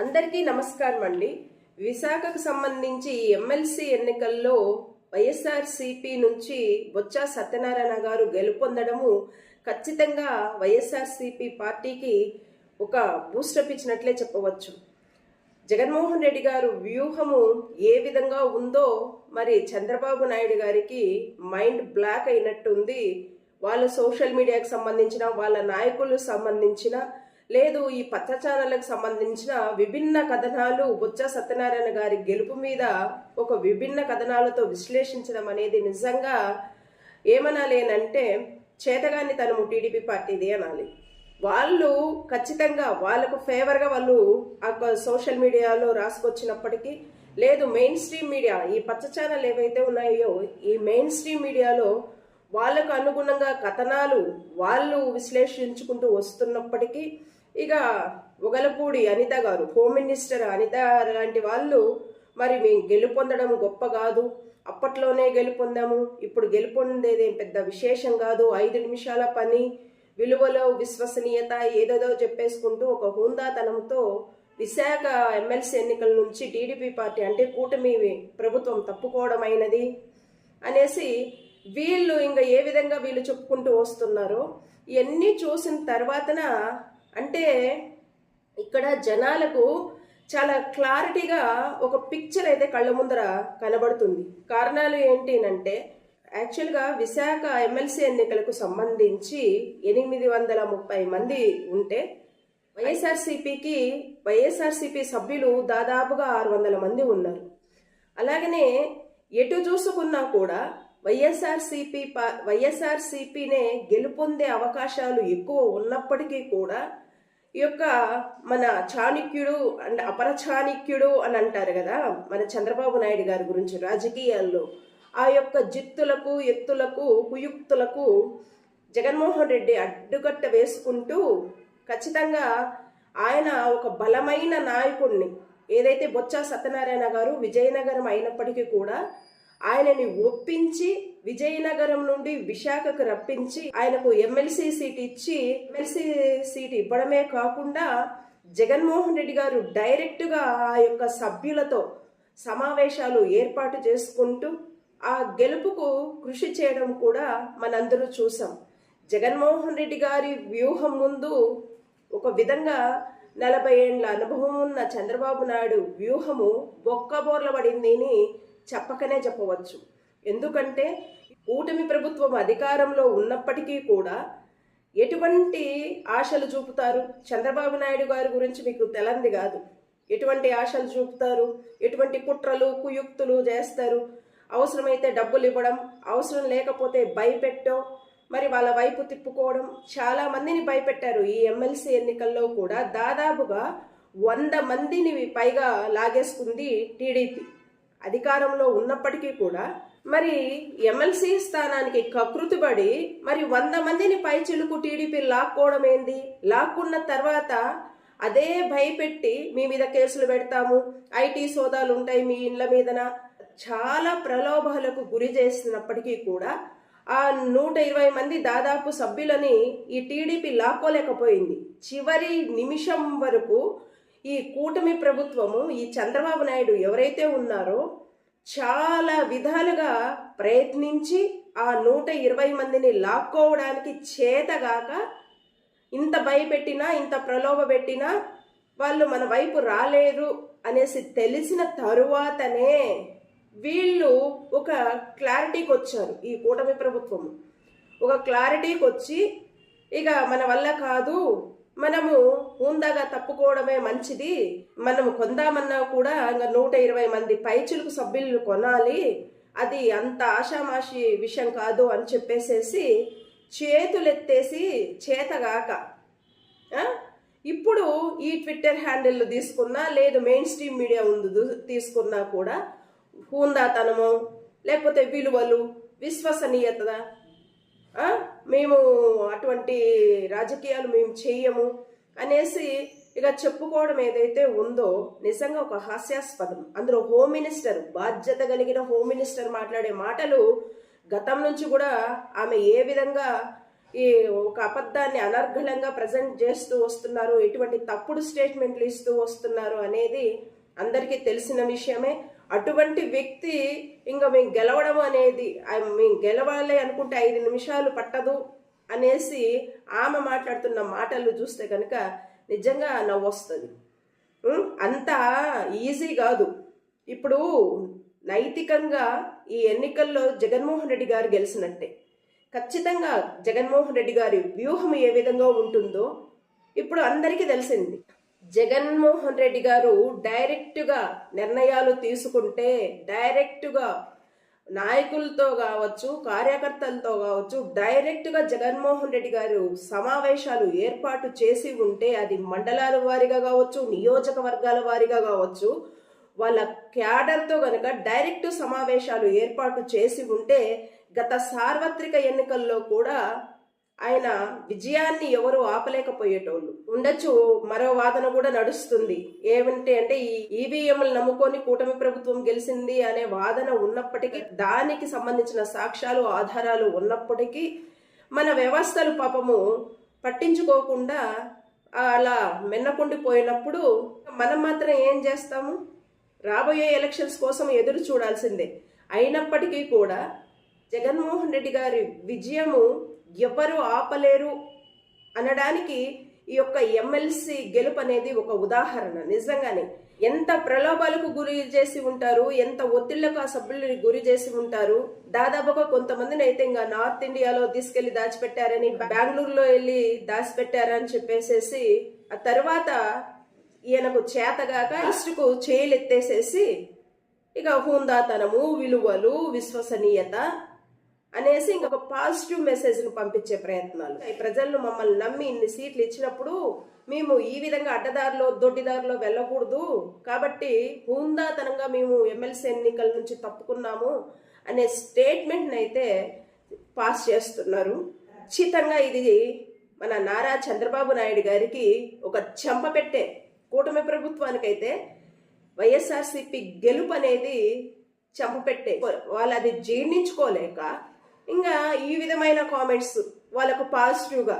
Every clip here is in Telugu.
అందరికీ నమస్కారం అండి. విశాఖకు సంబంధించి ఎమ్మెల్సీ ఎన్నికల్లో వైఎస్ఆర్సీపీ నుంచి బొత్స సత్యనారాయణ గారు గెలుపొందడము ఖచ్చితంగా వైఎస్ఆర్సీపీ పార్టీకి ఒక బూస్టప్ ఇచ్చినట్లే చెప్పవచ్చు. జగన్మోహన్ రెడ్డి గారు వ్యూహము ఏ విధంగా ఉందో మరి చంద్రబాబు నాయుడు గారికి మైండ్ బ్లాక్ అయినట్టుంది. వాళ్ళ సోషల్ మీడియాకి సంబంధించిన వాళ్ళ నాయకులకు సంబంధించిన లేదు ఈ పచ్చ సంబంధించిన విభిన్న కథనాలు బొత్స సత్యనారాయణ గారి గెలుపు మీద ఒక విభిన్న కథనాలతో విశ్లేషించడం అనేది నిజంగా ఏమనాలేనంటే చేతగాని తనము టీడీపీ పార్టీది అనాలి. వాళ్ళు ఖచ్చితంగా వాళ్ళకు ఫేవర్గా వాళ్ళు ఆ సోషల్ మీడియాలో రాసుకొచ్చినప్పటికీ లేదు మెయిన్ స్ట్రీమ్ మీడియా ఈ పచ్చ ఛానల్ ఏవైతే ఉన్నాయో ఈ మెయిన్ స్ట్రీమ్ మీడియాలో వాళ్ళకు అనుగుణంగా కథనాలు వాళ్ళు విశ్లేషించుకుంటూ వస్తున్నప్పటికీ ఇక ఉగలపూడి అనిత గారు హోమ్ మినిస్టర్ అనిత లాంటి వాళ్ళు మరి మేము గెలుపొందడం గొప్ప కాదు. అప్పట్లోనే గెలుపొందాము. ఇప్పుడు గెలుపొందేది పెద్ద విశేషం కాదు. ఐదు నిమిషాల పని విలువలో విశ్వసనీయత ఏదేదో చెప్పేసుకుంటూ ఒక హుందాతనంతో విశాఖ ఎమ్మెల్సీ ఎన్నికల నుంచి టీడీపీ పార్టీ అంటే కూటమి ప్రభుత్వం తప్పుకోవడమైనది అనేసి వీళ్ళు ఇంకా ఏ విధంగా వీళ్ళు చెప్పుకుంటూ వస్తున్నారో ఇవన్నీ చూసిన తర్వాతన అంటే ఇక్కడ జనాలకు చాలా క్లారిటీగా ఒక పిక్చర్ అయితే కళ్ళ ముందర కనబడుతుంది. కారణాలు ఏంటి అంటే యాక్చువల్గా విశాఖ ఎమ్మెల్సీ ఎన్నికలకు సంబంధించి ఎనిమిది వందల ముప్పై మంది ఉంటే వైఎస్ఆర్సీపీకి వైఎస్ఆర్సీపీ సభ్యులు దాదాపుగా ఆరు వందల మంది ఉన్నారు. అలాగనే ఎటు చూసుకున్నా కూడా వైఎస్ఆర్సీపీ పా వైఎస్ఆర్సీపీనే గెలుపొందే అవకాశాలు ఎక్కువ ఉన్నప్పటికీ కూడా ఈ యొక్క మన చాణక్యుడు అండ్ అపర చాణక్యుడు అని అంటారు కదా మన చంద్రబాబు నాయుడు గారి గురించి రాజకీయాల్లో ఆ యొక్క జిత్తులకు ఎత్తులకు కుయుక్తులకు జగన్మోహన్ రెడ్డి అడ్డుకట్ట వేసుకుంటూ ఖచ్చితంగా ఆయన ఒక బలమైన నాయకుడిని ఏదైతే బొత్స సత్యనారాయణ గారు విజయనగరం అయినప్పటికీ కూడా ఆయనని ఒప్పించి విజయనగరం నుండి విశాఖకు రప్పించి ఆయనకు ఎమ్మెల్సీ సీట్ ఇచ్చి ఎమ్మెల్సీ సీట్ ఇవ్వడమే కాకుండా జగన్మోహన్ రెడ్డి గారు డైరెక్ట్గా ఆ యొక్క సభ్యులతో సమావేశాలు ఏర్పాటు చేసుకుంటూ ఆ గెలుపుకు కృషి చేయడం కూడా మనందరూ చూసాం. జగన్మోహన్ రెడ్డి గారి వ్యూహం ముందు ఒక విధంగా నలభై ఏండ్ల అనుభవం ఉన్న చంద్రబాబు నాయుడు వ్యూహము బొక్కబోర్ల పడింది అని చెప్పకనే చెప్పవచ్చు. ఎందుకంటే కూటమి ప్రభుత్వం అధికారంలో ఉన్నప్పటికీ కూడా ఎటువంటి ఆశలు చూపుతారు? చంద్రబాబు నాయుడు గారి గురించి మీకు తెలంది కాదు. ఎటువంటి ఆశలు చూపుతారు? ఎటువంటి కుట్రలు కుయుక్తులు చేస్తారు? అవసరమైతే డబ్బులు ఇవ్వడం అవసరం లేకపోతే భయపెట్టో మరి వాళ్ళ వైపు తిప్పుకోవడం చాలా మందిని భయపెట్టారు ఈ ఎమ్మెల్సీ ఎన్నికల్లో కూడా. దాదాపుగా వంద మందిని పైగా లాగేసుకుంది టీడీపీ. అధికారంలో ఉన్నప్పటికీ కూడా మరి ఎమ్మెల్సీ స్థానానికి కకృతిపడి మరి వంద మందిని పై చిలుకు టీడీపీ లాక్కోవడం ఏంది? లాక్కున్న తర్వాత అదే భయపెట్టి మీ మీద కేసులు పెడతాము. ఐటీ సోదాలు ఉంటాయి మీ ఇండ్ల మీదన. చాలా ప్రలోభాలకు గురి చేసినప్పటికీ కూడా ఆ నూట ఇరవై మంది దాదాపు సభ్యులని ఈ టీడీపీ లాక్కోలేకపోయింది. చివరి నిమిషం వరకు ఈ కూటమి ప్రభుత్వము ఈ చంద్రబాబు నాయుడు ఎవరైతే ఉన్నారో చాలా విధాలుగా ప్రయత్నించి ఆ నూట ఇరవై మందిని లాక్కోవడానికి చేతగాక ఇంత భయపెట్టినా ఇంత ప్రలోభ పెట్టినా వాళ్ళు మన వైపు రాలేరు అనేసి తెలిసిన తరువాతనే వీళ్ళు ఒక క్లారిటీకి వచ్చారు ఈ కూటమి ప్రభుత్వం ఒక క్లారిటీకి వచ్చి ఇక మన వల్ల కాదు మనము ఉందాగా తప్పుకోవడమే మంచిది. మనము కొందామన్నా కూడా ఇంకా నూట ఇరవై మంది పైచులకు సభ్యులు కొనాలి. అది అంత ఆషామాషి విషయం కాదు అని చెప్పేసేసి చేతులెత్తేసి చేతగాక ఇప్పుడు ఈ ట్విట్టర్ హ్యాండిల్ తీసుకున్నా లేదు మెయిన్ స్ట్రీమ్ మీడియా ఉంది తీసుకున్నా కూడా హూందాతనము లేకపోతే విలువలు విశ్వసనీయత మేము అటువంటి రాజకీయాలు మేము చెయ్యము అనేసి ఇక చెప్పుకోవడం ఏదైతే ఉందో నిజంగా ఒక హాస్యాస్పదం. అందులో హోమ్ మినిస్టర్ బాధ్యత కలిగిన హోమ్ మినిస్టర్ మాట్లాడే మాటలు గతం నుంచి కూడా ఆమె ఏ విధంగా ఈ ఒక అబద్ధాన్ని అనర్ఘలంగా ప్రజెంట్ చేస్తూ వస్తున్నారు ఎటువంటి తప్పుడు స్టేట్మెంట్లు ఇస్తూ వస్తున్నారు అనేది అందరికీ తెలిసిన విషయమే. అటువంటి వ్యక్తి ఇంకా మేము గెలవడం అనేది మేము గెలవాలి అనుకుంటే ఐదు నిమిషాలు పట్టదు అనేసి ఆమె మాట్లాడుతున్న మాటలు చూస్తే కనుక నిజంగా నవ్వు వస్తుంది. అంత ఈజీ కాదు. ఇప్పుడు నైతికంగా ఈ ఎన్నికల్లో జగన్మోహన్ రెడ్డి గారు గెలిచినట్టే. ఖచ్చితంగా జగన్మోహన్ రెడ్డి గారి వ్యూహం ఏ విధంగా ఉంటుందో ఇప్పుడు అందరికీ తెలిసింది. జగన్మోహన్ రెడ్డి గారు డైరెక్ట్గా నిర్ణయాలు తీసుకుంటే డైరెక్ట్గా నాయకులతో కావచ్చు కార్యకర్తలతో కావచ్చు డైరెక్ట్గా జగన్మోహన్ రెడ్డి గారు సమావేశాలు ఏర్పాటు చేసి ఉంటే అది మండలాల వారీగా కావచ్చు నియోజకవర్గాల వారీగా కావచ్చు వాళ్ళ క్యాడర్తో కనుక డైరెక్ట్ సమావేశాలు ఏర్పాటు చేసి ఉంటే గత సార్వత్రిక ఎన్నికల్లో కూడా ఆయన విజయాన్ని ఎవరు ఆపలేకపోయేటోళ్ళు. ఉండొచ్చు మరో వాదన కూడా నడుస్తుంది. ఏమంటే అంటే ఈ ఈవీఎంలు నమ్ముకొని కూటమి ప్రభుత్వం గెలిచింది అనే వాదన ఉన్నప్పటికీ దానికి సంబంధించిన సాక్ష్యాలు ఆధారాలు ఉన్నప్పటికీ మన వ్యవస్థలు పాపము పట్టించుకోకుండా అలా మిన్నకుండిపోయినప్పుడు మనం మాత్రం ఏం చేస్తాము? రాబోయే ఎలక్షన్స్ కోసం ఎదురు చూడాల్సిందే. అయినప్పటికీ కూడా జగన్మోహన్ రెడ్డి గారి విజయము ఎవరు ఆపలేరు అనడానికి ఈ యొక్క ఎమ్మెల్సీ గెలుపు అనేది ఒక ఉదాహరణ. నిజంగానే ఎంత ప్రలోభాలకు గురి చేసి ఉంటారు ఎంత ఒత్తిళ్ళకు ఆ సభ్యులని గురి చేసి ఉంటారు దాదాపుగా కొంతమందిని అయితే ఇంకా నార్త్ ఇండియాలో తీసుకెళ్ళి దాచిపెట్టారని బెంగళూరులో వెళ్ళి దాచిపెట్టారని చెప్పేసేసి ఆ తర్వాత ఈయనకు చేతగాక ఇష్టకు చేయలెత్తేసేసి ఇక హుందాతనము విలువలు విశ్వసనీయత అనేసి ఇంకొక పాజిటివ్ మెసేజ్ను పంపించే ప్రయత్నాలు. ఈ ప్రజలు మమ్మల్ని నమ్మి ఇన్ని సీట్లు ఇచ్చినప్పుడు మేము ఈ విధంగా అడ్డదారిలో దొడ్డిదారిలో వెళ్ళకూడదు. కాబట్టి హుందాతనంగా మేము ఎమ్మెల్సీ ఎన్నికల నుంచి తప్పుకున్నాము అనే స్టేట్మెంట్ని అయితే పాస్ చేస్తున్నారు. ఖచ్చితంగా ఇది మన నారా చంద్రబాబు నాయుడు గారికి ఒక చెంప పెట్టే కూటమి ప్రభుత్వానికైతే వైఎస్ఆర్సీపీ గెలుపు అనేది చంపపెట్టే వాళ్ళు అది జీర్ణించుకోలేక ఇంకా ఈ విధమైన కామెంట్స్ వాళ్ళకు పాజిటివ్గా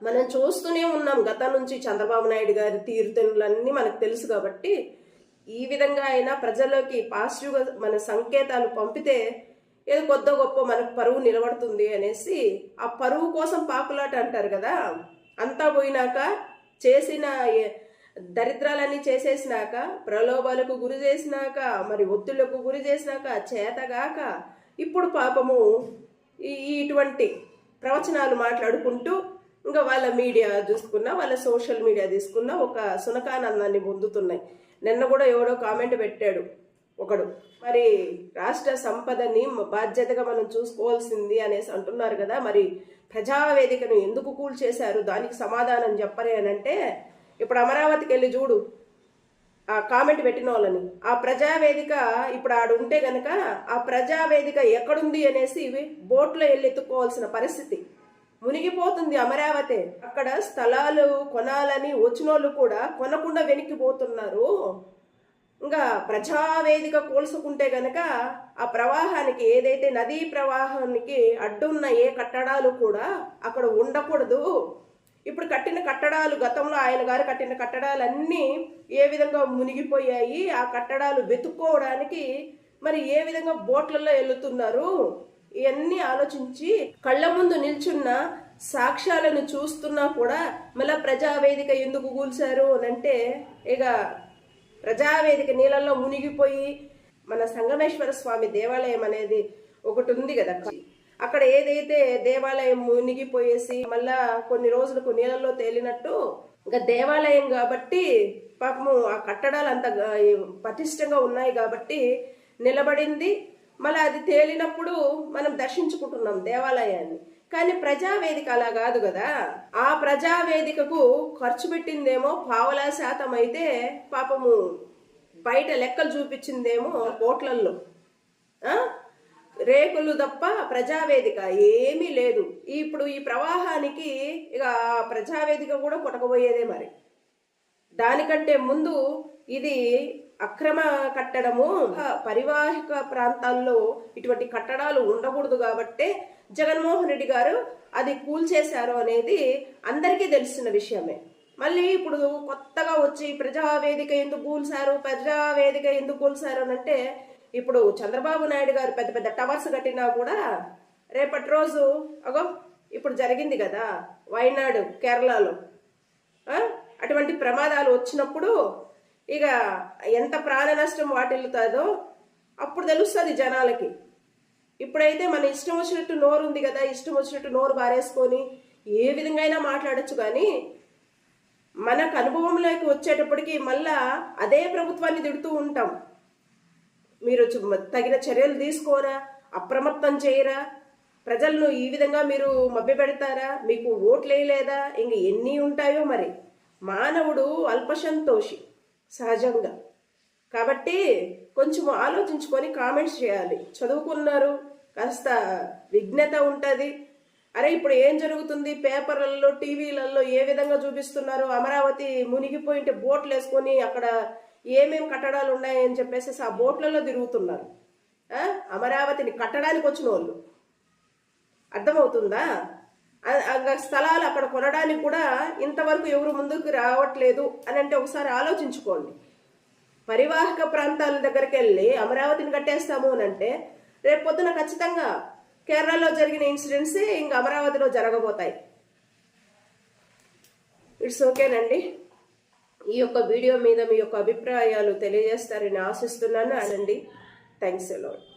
మనం చూస్తూనే ఉన్నాం. గత నుంచి చంద్రబాబు నాయుడు గారి తీరుతెన్నులన్నీ మనకు తెలుసు కాబట్టి ఈ విధంగా అయినా ప్రజల్లోకి పాజిటివ్గా మన సంకేతాలు పంపితే ఏదో కొద్ద గొప్ప మనకు పరువు నిలబడుతుంది అనేసి ఆ పరువు కోసం పాకులాట అంటారు కదా. అంతా పోయినాక చేసిన దరిద్రాలన్నీ చేసేసినాక ప్రలోభాలకు గురి చేసినాక మరి ఒత్తిళ్ళకు గురి చేసినాక చేతగాక ఇప్పుడు పాపము ఈ ఇటువంటి ప్రవచనాలు మాట్లాడుకుంటూ ఇంకా వాళ్ళ మీడియా చూసుకున్నా వాళ్ళ సోషల్ మీడియా తీసుకున్నా ఒక సునకానందాన్ని పొందుతున్నాయి. నిన్న కూడా ఎవడో కామెంట్ పెట్టాడు ఒకడు. మరి రాష్ట్ర సంపదని బాధ్యతగా మనం చూసుకోవాల్సింది అనేసి అంటున్నారు కదా మరి ప్రజావేదికను ఎందుకు కూల్ చేశారు దానికి సమాధానం చెప్పరే అని అంటే ఇప్పుడు అమరావతికి వెళ్ళి చూడు కామెంట్ పెట్టిన వాళ్ళని. ఆ ప్రజావేదిక ఇప్పుడు ఆడు ఉంటే గనక ఆ ప్రజావేదిక ఎక్కడుంది అనేసి బోట్లో వెళ్ళి ఎత్తుకోవాల్సిన పరిస్థితి. మునిగిపోతుంది అమరావతి. అక్కడ స్థలాలు కొనాలని వచ్చినోళ్ళు కూడా కొనకుండా వెనక్కిపోతున్నారు ఇంకా ప్రజావేదిక కోల్చుకుంటే గనక ఆ ప్రవాహానికి ఏదైతే నదీ ప్రవాహానికి అడ్డున్న ఏ కట్టడాలు కూడా అక్కడ ఉండకూడదు. ఇప్పుడు కట్టిన కట్టడాలు గతంలో ఆయన గారు కట్టిన కట్టడాలన్నీ ఏ విధంగా మునిగిపోయాయి? ఆ కట్టడాలు వెతుక్కోవడానికి మరి ఏ విధంగా బోట్లలో వెళ్తున్నారు ఇవన్నీ ఆలోచించి కళ్ళ ముందు నిల్చున్న సాక్ష్యాలను చూస్తున్నా కూడా మళ్ళీ ప్రజావేదిక ఎందుకు కూల్చారు అని అంటే ఇక ప్రజావేదిక నీళ్ళల్లో మునిగిపోయి మన సంగమేశ్వర స్వామి దేవాలయం అనేది ఒకటి ఉంది కదా. అక్కడ ఏదైతే దేవాలయం మునిగిపోయేసి మళ్ళా కొన్ని రోజులకు నీళ్ళల్లో తేలినట్టు ఇంకా దేవాలయం కాబట్టి పాపము ఆ కట్టడాలు అంత పటిష్టంగా ఉన్నాయి కాబట్టి నిలబడింది. మళ్ళీ అది తేలినప్పుడు మనం దర్శించుకుంటున్నాం దేవాలయాన్ని. కానీ ప్రజావేదిక అలా కాదు కదా. ఆ ప్రజావేదికకు ఖర్చు పెట్టిందేమో పావలా శాతం అయితే పాపము బయట లెక్కలు చూపించిందేమో కోట్లల్లో. రేకులు తప్ప ప్రజావేదిక ఏమీ లేదు. ఇప్పుడు ఈ ప్రవాహానికి ఇక ప్రజావేదిక కూడా కొట్టకపోయేదే మరి. దానికంటే ముందు ఇది అక్రమ కట్టడము. పరివాహిక ప్రాంతాల్లో ఇటువంటి కట్టడాలు ఉండకూడదు కాబట్టే జగన్మోహన్ రెడ్డి గారు అది కూల్చేశారు అనేది అందరికీ తెలిసిన విషయమే. మళ్ళీ ఇప్పుడు కొత్తగా వచ్చి ప్రజావేదిక ఎందుకు కూల్చారు ప్రజావేదిక ఎందుకు కూల్చారు అని అంటే ఇప్పుడు చంద్రబాబు నాయుడు గారు పెద్ద పెద్ద టవర్స్ కట్టినా కూడా రేపటి రోజు అగో ఇప్పుడు జరిగింది కదా వైనాడు కేరళలో. అటువంటి ప్రమాదాలు వచ్చినప్పుడు ఇక ఎంత ప్రాణ నష్టం వాటిల్లుతుందో అప్పుడు తెలుస్తుంది జనాలకి. ఇప్పుడైతే మన ఇష్టం వచ్చినట్టు నోరు ఉంది కదా ఇష్టం వచ్చినట్టు నోరు బారేసుకొని ఏ విధంగా అయినా మాట్లాడచ్చు కానీ మనకు అనుభవంలోకి వచ్చేటప్పటికి మళ్ళా అదే ప్రభుత్వాన్ని తిడుతూ ఉంటాం. మీరు తగిన చర్యలు తీసుకోరా? అప్రమత్తం చేయరా? ప్రజలను ఈ విధంగా మీరు మభ్యపెడతారా? మీకు ఓట్లు వేయలేదా ఇంక ఎన్ని ఉంటాయో మరి. మానవుడు అల్పసంతోషి సహజంగా. కాబట్టి కొంచెం ఆలోచించుకొని కామెంట్స్ చేయాలి. చదువుకున్నారు కాస్త విఘ్నత ఉంటుంది. అరే ఇప్పుడు ఏం జరుగుతుంది? పేపర్లలో టీవీలలో ఏ విధంగా చూపిస్తున్నారు? అమరావతి మునిగిపోయింటే బోట్లు వేసుకొని అక్కడ ఏమేమి కట్టడాలు ఉన్నాయని చెప్పేసి ఆ బోట్లలో తిరుగుతున్నారు. అమరావతిని కట్టడానికి వచ్చిన వాళ్ళు అర్థమవుతుందా స్థలాలు అక్కడ కొనడానికి కూడా ఇంతవరకు ఎవరు ముందుకు రావట్లేదు అని అంటే ఒకసారి ఆలోచించుకోండి. పరివాహక ప్రాంతాల దగ్గరికి వెళ్ళి అమరావతిని కట్టేస్తాము అని అంటే రేపు పొద్దున ఖచ్చితంగా కేరళలో జరిగిన ఇన్సిడెంట్స్ ఇంకా అమరావతిలో జరగబోతాయి. ఇట్స్ ఓకేనండి? ఈ యొక్క వీడియో మీద మీ యొక్క అభిప్రాయాలు తెలియజేస్తారని ఆశిస్తున్నాను. అనండి థ్యాంక్స్ అలాట్